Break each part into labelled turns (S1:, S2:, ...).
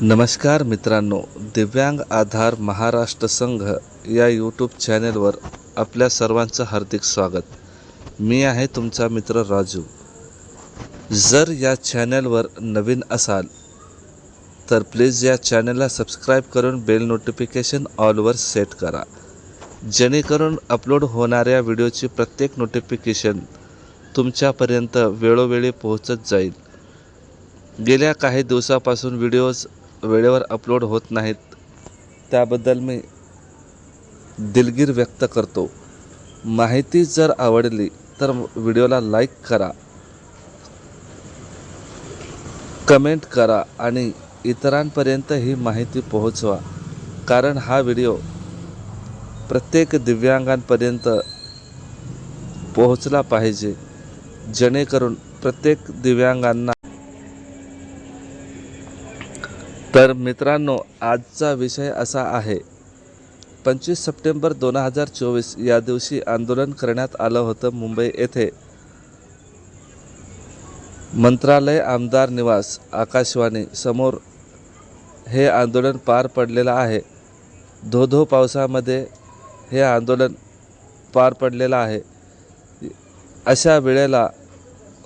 S1: नमस्कार मित्रांनो दिव्यांग आधार महाराष्ट्र संघ या यूट्यूब चॅनेलवर आपल्या सर्वांचं हार्दिक स्वागत. मी आहे तुमचा मित्र राजू. जर या चॅनलवर नवीन असाल तर प्लीज या चॅनलला सबस्क्राईब करून बेल नोटिफिकेशन ऑलवर सेट करा. जेणेकरून अपलोड होणाऱ्या व्हिडिओची प्रत्येक नोटिफिकेशन तुमच्यापर्यंत वेळोवेळी पोहोचत जाईल. गेल्या काही दिवसापासून व्हिडिओज वेळेवर अपलोड होत नाहीत. त्याबद्दल मी दिलगीर व्यक्त करतो. माहिती जर आवडली तर व्हिडिओला लाईक करा. कमेंट करा आणि इतरांपर्यंत ही माहिती पोहोचवा. कारण हा व्हिडिओ प्रत्येक दिव्यांगांपर्यंत पोहोचला पाहिजे. जेणेकरून प्रत्येक दिव्यांगांना तर मित्रांनो आजचा विषय असा आहे. पंचवीस सप्टेंबर दोन हजार चोवीस या दिवशी आंदोलन करण्यात आलं होतं मुंबई येथे. मंत्रालय आमदार निवास आकाशवाणी समोर. हे आंदोलन पार पडलेलं आहे. धो धो पावसामध्ये हे आंदोलन पार पडलेलं आहे. अशा वेळेला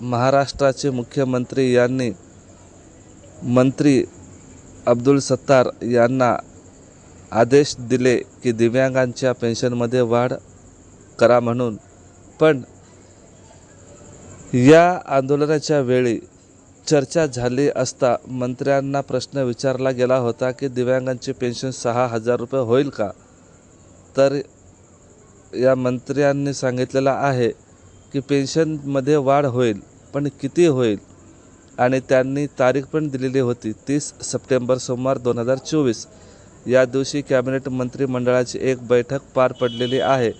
S1: महाराष्ट्राचे मुख्यमंत्री यांनी मंत्री अब्दुल सत्तार यांना आदेश दिले की दिव्यांगांच्या पेन्शनमध्ये वाढ करा म्हणून. पण या आंदोलनाच्या वेळी चर्चा झाली असता मंत्र्यांना प्रश्न विचारला गेला होता की दिव्यांगांची पेन्शन सहा हजार रुपये होईल का? तर या मंत्र्यांनी सांगितलेलं आहे की पेन्शनमध्ये वाढ होईल पण किती होईल? आणि त्यांनी तारीख पण दिलेली होती तीस सप्टेंबर सोमवार दोन हजार चोवीस. या दिवशी कॅबिनेट मंत्रिमंडळाची एक बैठक पार पडलेली आहे.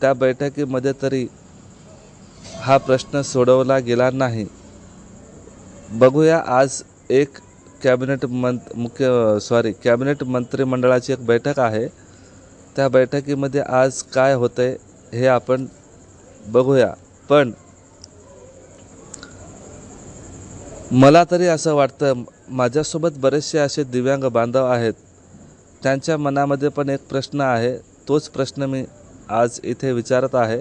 S1: त्या बैठकीमध्ये तरी हा प्रश्न सोडवला गेला नाही. बघूया आज एक कॅबिनेट मंत मुख्य सॉरी कॅबिनेट मंत्रिमंडळाची एक बैठक आहे. त्या बैठकीमध्ये आज काय होतं आहे हे आपण बघूया. पण मला तरी असं वाटतं माझ्यासोबत बरेचसे असे दिव्यांग बांधव आहेत. त्यांच्या मनामध्ये पण एक प्रश्न आहे तोच प्रश्न मी आज इथे विचारत आहे.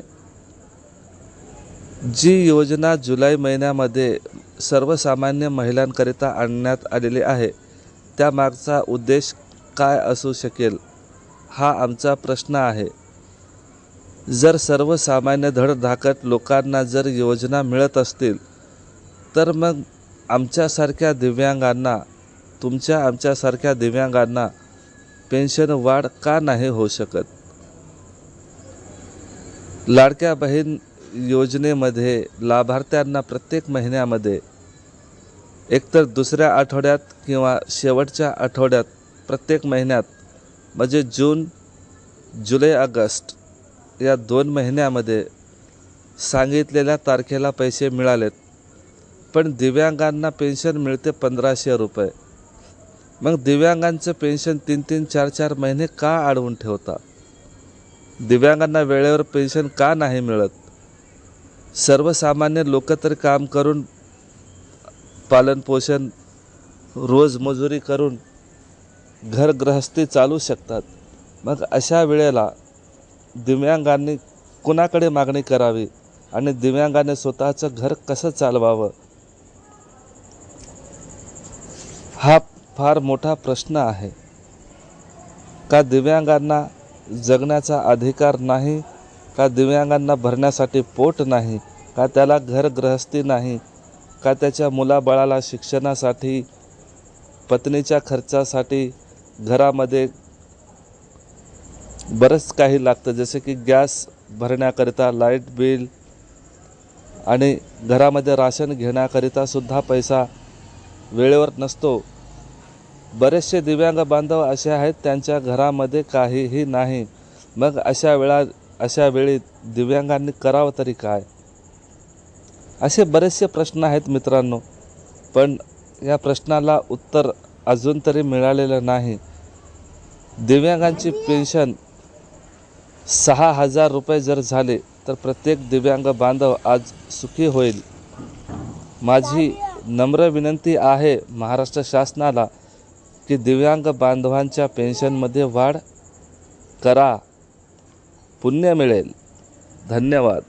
S1: जी योजना जुलै महिन्यामध्ये सर्वसामान्य महिलांकरिता आणण्यात आलेली आहे त्यामागचा उद्देश काय असू शकेल हा आमचा प्रश्न आहे. जर सर्वसामान्य धडधाकट लोकांना जर योजना मिळत असतील तर मग आमच्यासारख्या दिव्यांगांना तुमच्या आमच्यासारख्या दिव्यांगांना पेन्शन वाढ का नाही होऊ शकत? लाडक्या बहीण योजनेमध्ये लाभार्थ्यांना प्रत्येक महिन्यामध्ये एकतर दुसऱ्या आठवड्यात किंवा शेवटच्या आठवड्यात प्रत्येक महिन्यात म्हणजे जून जुलै ऑगस्ट या दोन महिन्यामध्ये सांगितलेल्या तारखेला पैसे मिळालेत. पण दिव्यांगांना पेन्शन मिळते पंधराशे रुपये. मग दिव्यांगांचं पेन्शन तीन तीन चार चार महिने का अडवून ठेवता? दिव्यांगांना वेळेवर पेन्शन का नाही मिळत? सर्वसामान्य लोक तर काम करून पालनपोषण रोजमजुरी करून घरगृहस्थी चालू शकतात. मग अशा वेळेला दिव्यांगांनी कुणाकडे मागणी करावी आणि दिव्यांगाने स्वतःचं घर कसं चालवावं हा फार मोठा प्रश्न आहे. का दिव्यांगांना जगण्याचा अधिकार नाही? का दिव्यांगांना भरण्यासाठी पोट नाही? का त्याला घरगृहस्थी नाही? का त्याच्या मुलाबाळाला शिक्षणासाठी पत्नीच्या खर्चासाठी घरामध्ये बरंच काही लागतं? जसे की गॅस भरण्याकरिता लाइट बिल आणि घरामध्ये राशन घेण्याकरिता सुद्धा पैसा वेळेवर नसतो. बरेचसे दिव्यांग बांधव असे आहेत त्यांच्या घरामध्ये काहीही नाही. मग अशा वेळा अशा वेळी दिव्यांगांनी करावं तरी काय? असे बरेचसे प्रश्न आहेत मित्रांनो पण या प्रश्नाला उत्तर अजून तरी मिळालेलं नाही. दिव्यांगांची पेन्शन सहा हजार रुपये जर झाले तर प्रत्येक दिव्यांग बांधव आज सुखी होईल. माझी नम्र विनंती आहे महाराष्ट्र शासनाला की दिव्यांग बांधवांच्या पेन्शनमध्ये वाढ करा पुण्य मिळेल धन्यवाद